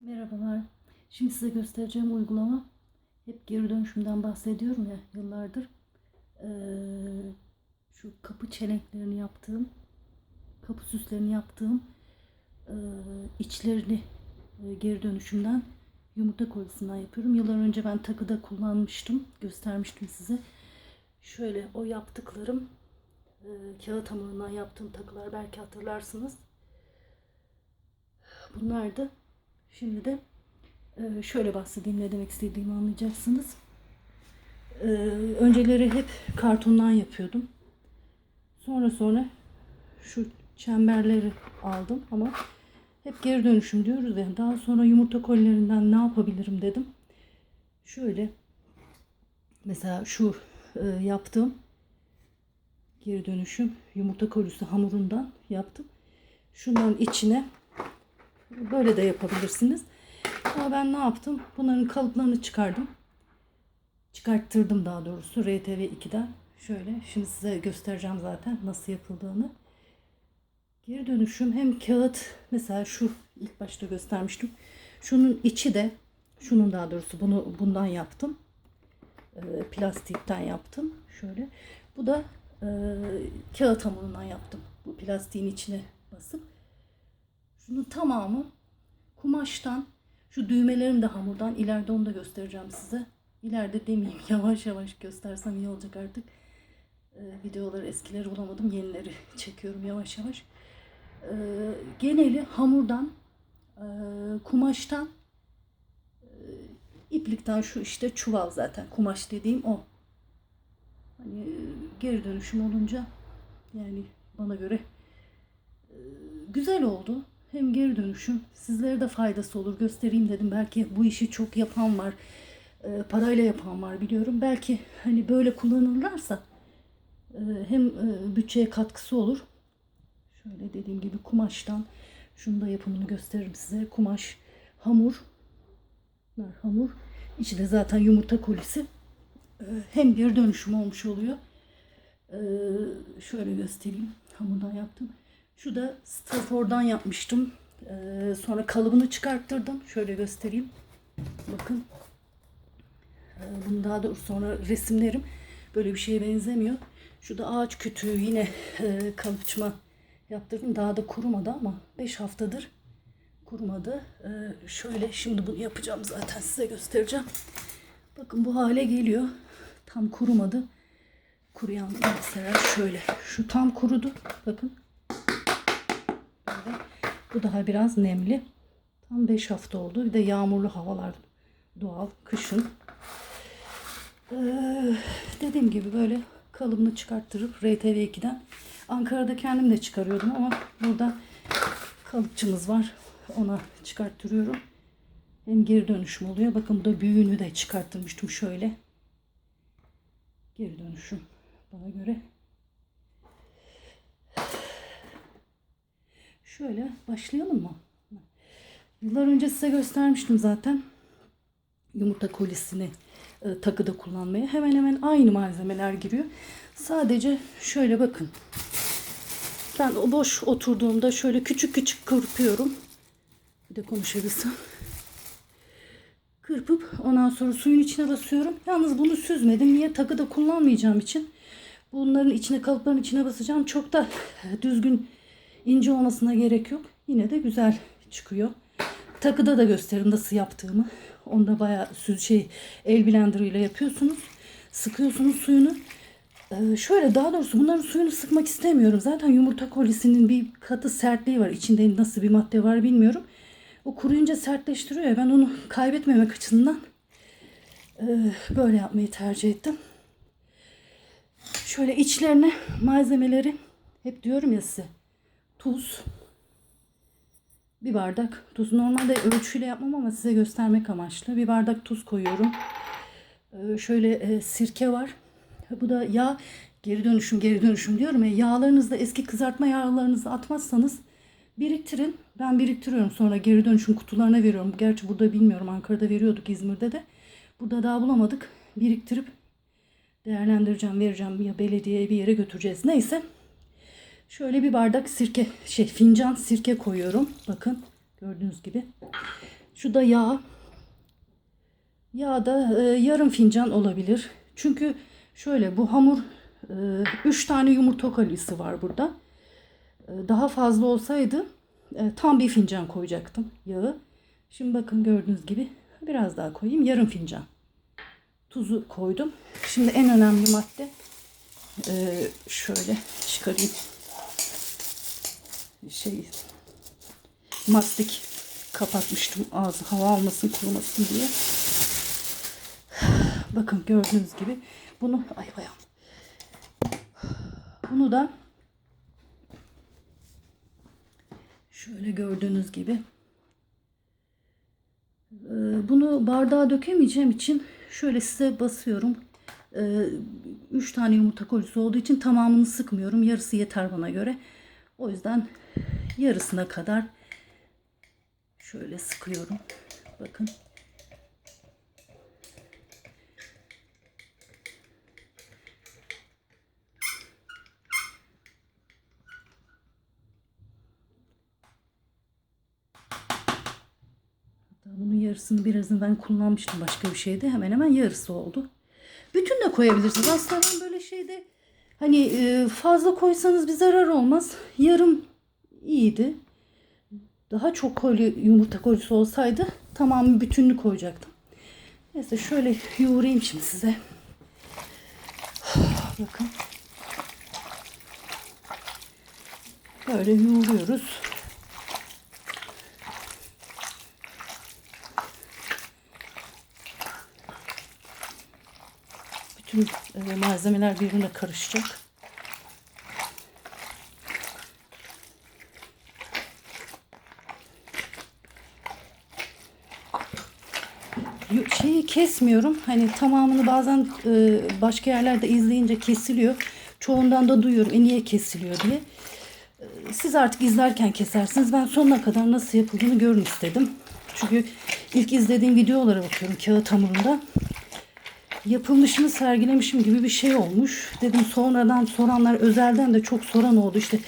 Merhabalar. Şimdi size göstereceğim uygulama. Hep geri dönüşümden bahsediyorum ya yıllardır. Ee, şu kapı çelenklerini yaptığım, kapı süslerini yaptığım ee, içlerini e, geri dönüşümden yumurta kolisinden yapıyorum. Yıllar önce ben takıda kullanmıştım. Göstermiştim size. Şöyle o yaptıklarım e, kağıt hamurundan yaptığım takılar belki hatırlarsınız. Bunlardı. Şimdi de e, şöyle bahsedeyim ne demek istediğimi anlayacaksınız. E, Önceleri hep kartondan yapıyordum. Sonra sonra şu çemberleri aldım ama hep geri dönüşüm diyoruz ya. Daha sonra yumurta kolilerinden ne yapabilirim dedim. Şöyle mesela şu e, yaptığım geri dönüşüm yumurta kolisi hamurundan yaptım. Şunların içine Böyle de yapabilirsiniz. Ama ben ne yaptım? Bunların kalıplarını çıkardım. Çıkarttırdım daha doğrusu RTV 2'den. Şöyle şimdi size göstereceğim zaten nasıl yapıldığını. Geri dönüşüm hem kağıt mesela şu ilk başta göstermiştim. Şunun içi de şunun daha doğrusu bunu bundan yaptım. Ee, plastikten yaptım. Şöyle. Bu da e, kağıt hamurundan yaptım. Bu plastiğin içine basıp şunun tamamı kumaştan. Şu düğmelerim de hamurdan. İleride onu da göstereceğim size. İleride demeyeyim. Yavaş yavaş göstersem iyi olacak artık. Ee, videoları eskileri bulamadım. Yenileri çekiyorum yavaş yavaş. Ee, geneli hamurdan, e, kumaştan, e, iplikten şu işte çuval zaten. Kumaş dediğim o. Hani geri dönüşüm olunca yani bana göre e, güzel oldu. Hem geri dönüşüm sizlere de faydası olur göstereyim dedim. Belki bu işi çok yapan var. e, parayla yapan var biliyorum. Belki hani böyle kullanırlarsa e, hem e, bütçeye katkısı olur. Şöyle dediğim gibi kumaştan şunu da yapımını gösteririm size. Kumaş, hamur, bunlar hamur. İçi de zaten yumurta kolisi. E, hem geri dönüşüm olmuş oluyor. E, şöyle göstereyim. Hamurdan yaptım. Şu da strafordan yapmıştım. Ee, sonra kalıbını çıkarttırdım. Şöyle göstereyim. Bakın. Ee, bunu daha doğrusu sonra resimlerim böyle bir şeye benzemiyor. Şu da ağaç kütüğü yine e, kalıpçıma yaptırdım. Daha da kurumadı ama 5 haftadır kurumadı. Ee, şöyle şimdi bunu yapacağım zaten size göstereceğim. Bakın bu hale geliyor. Tam kurumadı. Kuruyan mesela şöyle. Şu tam kurudu. Bakın. Bu daha biraz nemli. Tam 5 hafta oldu. Bir de yağmurlu havalar doğal. Kışın. Ee, dediğim gibi böyle kalıbını çıkarttırıp RTV2'den Ankara'da kendim de çıkarıyordum ama burada kalıpçımız var. Ona çıkarttırıyorum. Hem geri dönüşüm oluyor. Bakın bu da büyüğünü de çıkarttırmıştım şöyle. Geri dönüşüm bana göre Şöyle başlayalım mı? Yıllar önce size göstermiştim zaten. Yumurta kolisini e, takıda kullanmaya. Hemen hemen aynı malzemeler giriyor. Sadece şöyle bakın. Ben o boş oturduğumda şöyle küçük küçük kırpıyorum. Bir de konuşabilsem. Kırpıp ondan sonra suyun içine basıyorum. Yalnız bunu süzmedim. Niye? Takıda kullanmayacağım için. Bunların içine kalıpların içine basacağım. Çok da düzgün ince olmasına gerek yok. Yine de güzel çıkıyor. Takıda da gösterin nasıl yaptığımı. Onda bayağı süz şey el blender ile yapıyorsunuz. Sıkıyorsunuz suyunu. Ee, şöyle daha doğrusu bunların suyunu sıkmak istemiyorum. Zaten yumurta kolisinin bir katı sertliği var. İçinde nasıl bir madde var bilmiyorum. O kuruyunca sertleştiriyor ya. Ben onu kaybetmemek açısından e, böyle yapmayı tercih ettim. Şöyle içlerine malzemeleri hep diyorum ya size tuz, bir bardak tuz. Normalde ölçüyle yapmam ama size göstermek amaçlı. Bir bardak tuz koyuyorum. Ee, şöyle e, sirke var. Bu da yağ. Geri dönüşüm geri dönüşüm diyorum ya. Yağlarınızda eski kızartma yağlarınızı atmazsanız biriktirin. Ben biriktiriyorum sonra geri dönüşüm kutularına veriyorum. Gerçi burada bilmiyorum Ankara'da veriyorduk İzmir'de de. Burada daha bulamadık. Biriktirip değerlendireceğim vereceğim ya belediyeye bir yere götüreceğiz. Neyse. Şöyle bir bardak sirke, şey fincan sirke koyuyorum. Bakın gördüğünüz gibi. Şu da yağ. Yağ da e, yarım fincan olabilir. Çünkü şöyle bu hamur 3 tane yumurta kalisi var burada. E, daha fazla olsaydı e, tam bir fincan koyacaktım yağı. Şimdi bakın gördüğünüz gibi biraz daha koyayım. Yarım fincan. Tuzu koydum. Şimdi en önemli madde e, şöyle çıkarayım. Şey mastik kapatmıştım ağzı hava almasın kurumasın diye. Bakın gördüğünüz gibi bunu ay bayan. Bunu da şöyle gördüğünüz gibi ee, bunu bardağa dökemeyeceğim için şöyle size basıyorum. 3 tane yumurta kolisi olduğu için tamamını sıkmıyorum. Yarısı yeter bana göre. O yüzden yarısına kadar şöyle sıkıyorum. Bakın. Bunun yarısını birazını ben kullanmıştım başka bir şeyde. Hemen hemen yarısı oldu. Bütün de koyabilirsiniz. Aslında ben böyle şeyde hani e, fazla koysanız bir zarar olmaz. Yarım iyiydi. Daha çok koli, yumurta kolisi olsaydı tamamı bütününü koyacaktım. Neyse şöyle yoğurayım şimdi size. Bakın. Böyle yoğuruyoruz. Bütün e, malzemeler birbirine karışacak. Yo- Şeyi kesmiyorum. Hani tamamını bazen e, başka yerlerde izleyince kesiliyor. Çoğundan da duyuyorum e niye kesiliyor diye. E, Siz artık izlerken kesersiniz. Ben sonuna kadar nasıl yapıldığını görün istedim. Çünkü ilk izlediğim videolara bakıyorum kağıt hamurunda yapılmışını sergilemişim gibi bir şey olmuş. Dedim sonradan soranlar özelden de çok soran oldu. İşte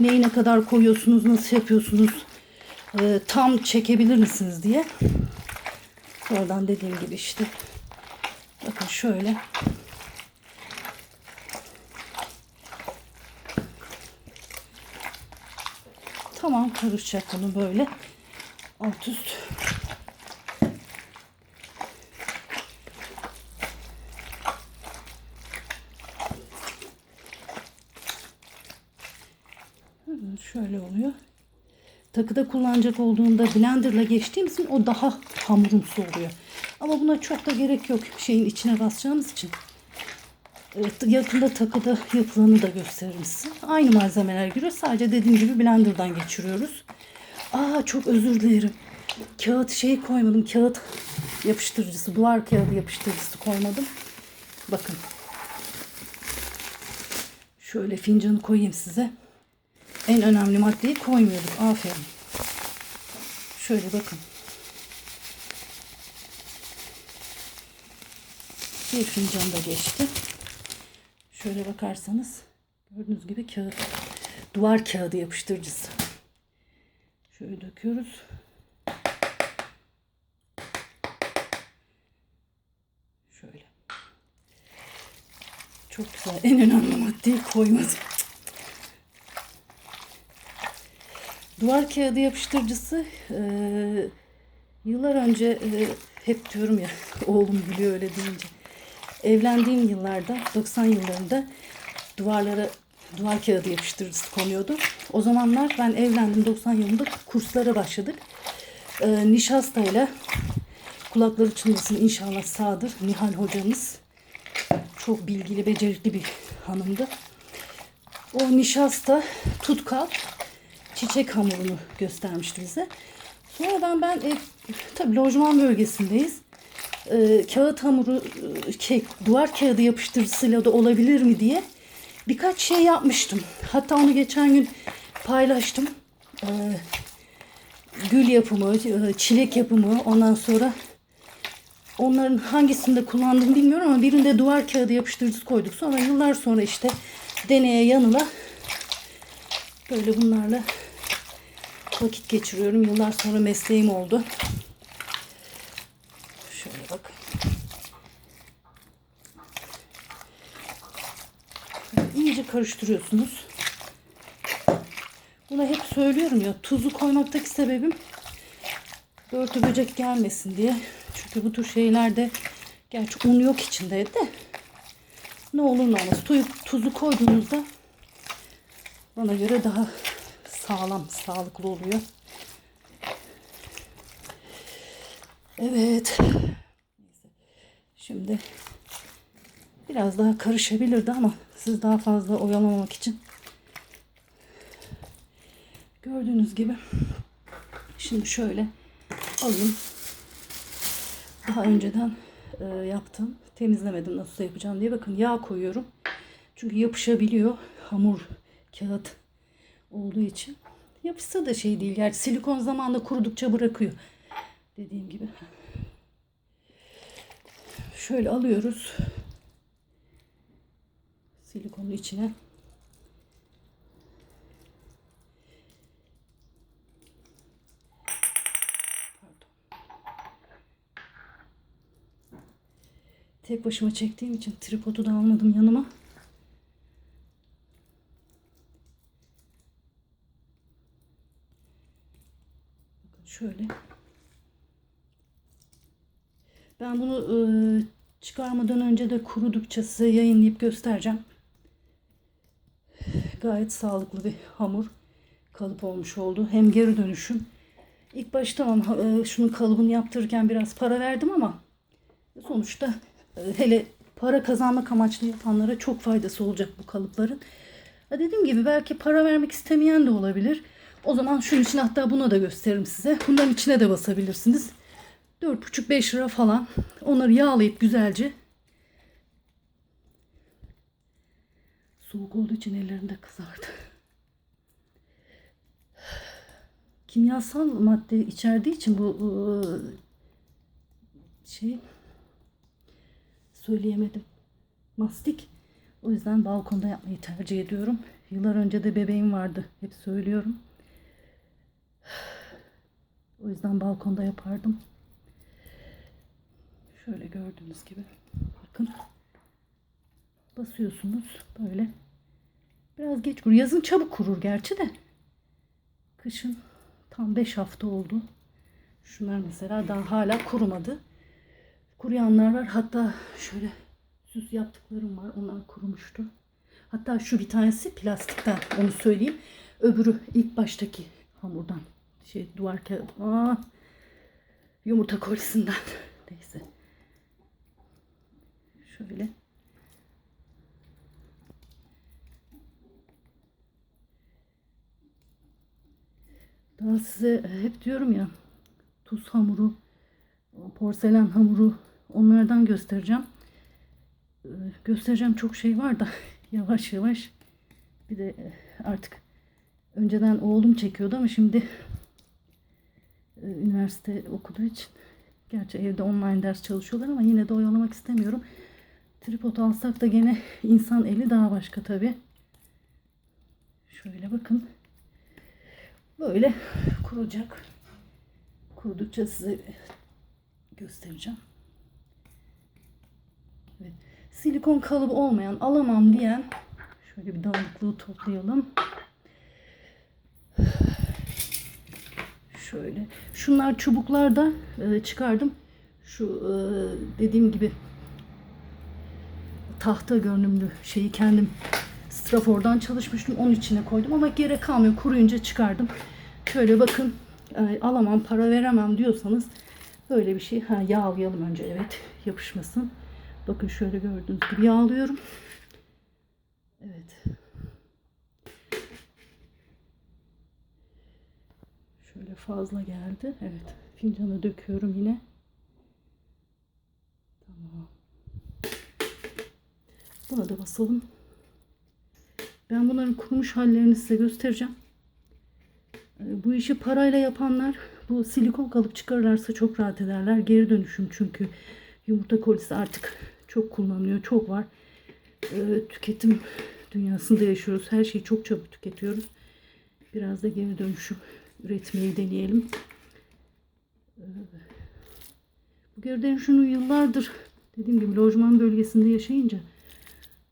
neyi ne kadar koyuyorsunuz, nasıl yapıyorsunuz, e, tam çekebilir misiniz diye. Sonradan dediğim gibi işte. Bakın şöyle. Tamam karışacak bunu böyle. Alt üst. Şöyle oluyor. Takıda kullanacak olduğunda blenderla geçtiğim için o daha hamurumsu oluyor. Ama buna çok da gerek yok şeyin içine basacağımız için. Evet, yakında takıda yapılanı da gösteririm size. Aynı malzemeler giriyor. Sadece dediğim gibi blenderdan geçiriyoruz. Aa çok özür dilerim. Kağıt şey koymadım. Kağıt yapıştırıcısı, duvar kağıdı yapıştırıcısı koymadım. Bakın. Şöyle fincanı koyayım size. En önemli maddeyi koymuyorduk. Aferin. Şöyle bakın. Bir fincan da geçti. Şöyle bakarsanız gördüğünüz gibi kağıt, duvar kağıdı yapıştırıcısı. Şöyle döküyoruz. Şöyle. Çok güzel. En önemli maddeyi koymadım. Duvar kağıdı yapıştırıcısı e, yıllar önce e, hep diyorum ya oğlum gülüyor öyle deyince. Evlendiğim yıllarda 90 yıllarında duvarlara duvar kağıdı yapıştırıcısı konuyordu. O zamanlar ben evlendim 90 yılında kurslara başladık. E, nişastayla kulakları çınlasın inşallah sağdır. Nihal hocamız çok bilgili becerikli bir hanımdı. O nişasta tutkal çiçek hamurunu göstermişti bize. Sonradan ben e, tabii lojman bölgesindeyiz. E, kağıt hamuru, şey, duvar kağıdı yapıştırıcısıyla da olabilir mi diye birkaç şey yapmıştım. Hatta onu geçen gün paylaştım. E, gül yapımı, e, çilek yapımı, ondan sonra onların hangisinde kullandım bilmiyorum ama birinde duvar kağıdı yapıştırıcısı koyduk. Sonra yıllar sonra işte deneye yanıla böyle bunlarla vakit geçiriyorum. Yıllar sonra mesleğim oldu. Bakın. İyice karıştırıyorsunuz. Buna hep söylüyorum ya tuzu koymaktaki sebebim börtü böcek gelmesin diye. Çünkü bu tür şeylerde gerçi un yok içinde de ne olur ne olmaz tuzu, tuzu koyduğunuzda bana göre daha sağlam, sağlıklı oluyor. Evet. Şimdi biraz daha karışabilirdi ama siz daha fazla oyalamamak için gördüğünüz gibi şimdi şöyle alayım. Daha önceden e, yaptım. Temizlemedim nasıl yapacağım diye. Bakın yağ koyuyorum. Çünkü yapışabiliyor. Hamur, kağıt olduğu için. Yapışsa da şey değil. Gerçi silikon zamanla kurudukça bırakıyor. Dediğim gibi. Şöyle alıyoruz. Silikonun içine. Tek başıma çektiğim için tripodu da almadım yanıma. Şöyle. Ben bunu e, çıkarmadan önce de kurudukça size yayınlayıp göstereceğim. Gayet sağlıklı bir hamur kalıp olmuş oldu. Hem geri dönüşüm. İlk başta tamam e, şunun kalıbını yaptırırken biraz para verdim ama sonuçta e, hele para kazanmak amaçlı yapanlara çok faydası olacak bu kalıpların. Dediğim gibi belki para vermek istemeyen de olabilir. O zaman şunun için hatta buna da gösteririm size. Bunların içine de basabilirsiniz. 4,5-5 lira falan. Onları yağlayıp güzelce soğuk olduğu için ellerinde kızardı. Kimyasal madde içerdiği için bu ıı, şey söyleyemedim. Mastik. O yüzden balkonda yapmayı tercih ediyorum. Yıllar önce de bebeğim vardı. Hep söylüyorum. O yüzden balkonda yapardım. Şöyle gördüğünüz gibi. Bakın. Basıyorsunuz böyle. Biraz geç kurur. Yazın çabuk kurur gerçi de. Kışın tam 5 hafta oldu. Şunlar mesela daha hala kurumadı. Kuruyanlar var. Hatta şöyle süs yaptıklarım var. Onlar kurumuştu. Hatta şu bir tanesi plastikten onu söyleyeyim. Öbürü ilk baştaki hamurdan. Şey duvar kağıdı. Aa, yumurta kolisinden. Neyse. Şöyle. Daha size hep diyorum ya tuz hamuru, porselen hamuru onlardan göstereceğim. Ee, Göstereceğim çok şey var da yavaş yavaş bir de e, artık önceden oğlum çekiyordu ama şimdi e, üniversite okuduğu için gerçi evde online ders çalışıyorlar ama yine de oyalamak istemiyorum. Tripod alsak da gene insan eli daha başka tabi. Şöyle bakın. Böyle kuracak. Kurudukça size göstereceğim. Evet. Silikon kalıbı olmayan, alamam diyen şöyle bir dağınıklığı toplayalım. Şöyle. Şunlar çubuklar da e, çıkardım. Şu e, dediğim gibi tahta görünümlü şeyi kendim strafordan çalışmıştım. Onun içine koydum ama gerek kalmıyor. Kuruyunca çıkardım. Şöyle bakın e, alamam para veremem diyorsanız böyle bir şey. Ha, yağlayalım önce evet yapışmasın. Bakın şöyle gördüğünüz gibi yağlıyorum. Evet. Şöyle fazla geldi. Evet. Fincana döküyorum yine. Tamam. Buna da basalım. Ben bunların kurumuş hallerini size göstereceğim. Ee, Bu işi parayla yapanlar bu silikon kalıp çıkarırlarsa çok rahat ederler. Geri dönüşüm çünkü yumurta kolisi artık çok kullanılıyor. Çok var. Ee, tüketim dünyasında yaşıyoruz. Her şeyi çok çabuk tüketiyoruz. Biraz da geri dönüşüm üretmeyi deneyelim. Ee, Bu geri dönüşümü yıllardır dediğim gibi lojman bölgesinde yaşayınca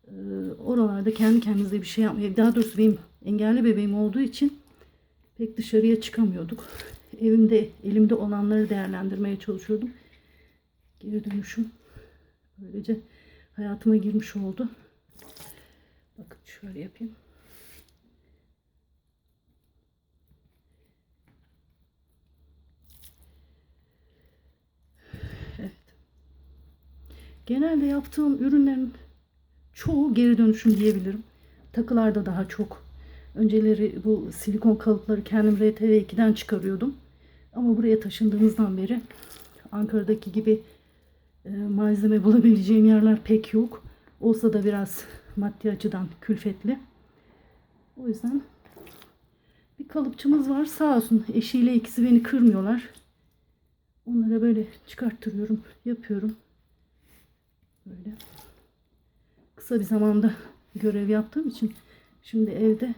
e, oralarda kendi kendimize bir şey yapmaya daha doğrusu benim engelli bebeğim olduğu için pek dışarıya çıkamıyorduk. Evimde elimde olanları değerlendirmeye çalışıyordum. Geri dönüşüm böylece hayatıma girmiş oldu. Bakın şöyle yapayım. Evet. Genelde yaptığım ürünlerin çoğu geri dönüşüm diyebilirim. Takılarda daha çok. Önceleri bu silikon kalıpları kendim RTV2'den çıkarıyordum. Ama buraya taşındığımızdan beri Ankara'daki gibi e, malzeme bulabileceğim yerler pek yok. Olsa da biraz maddi açıdan külfetli. O yüzden bir kalıpçımız var. Sağ olsun eşiyle ikisi beni kırmıyorlar. Onlara böyle çıkarttırıyorum, yapıyorum. Böyle. Kısa bir zamanda görev yaptığım için şimdi evde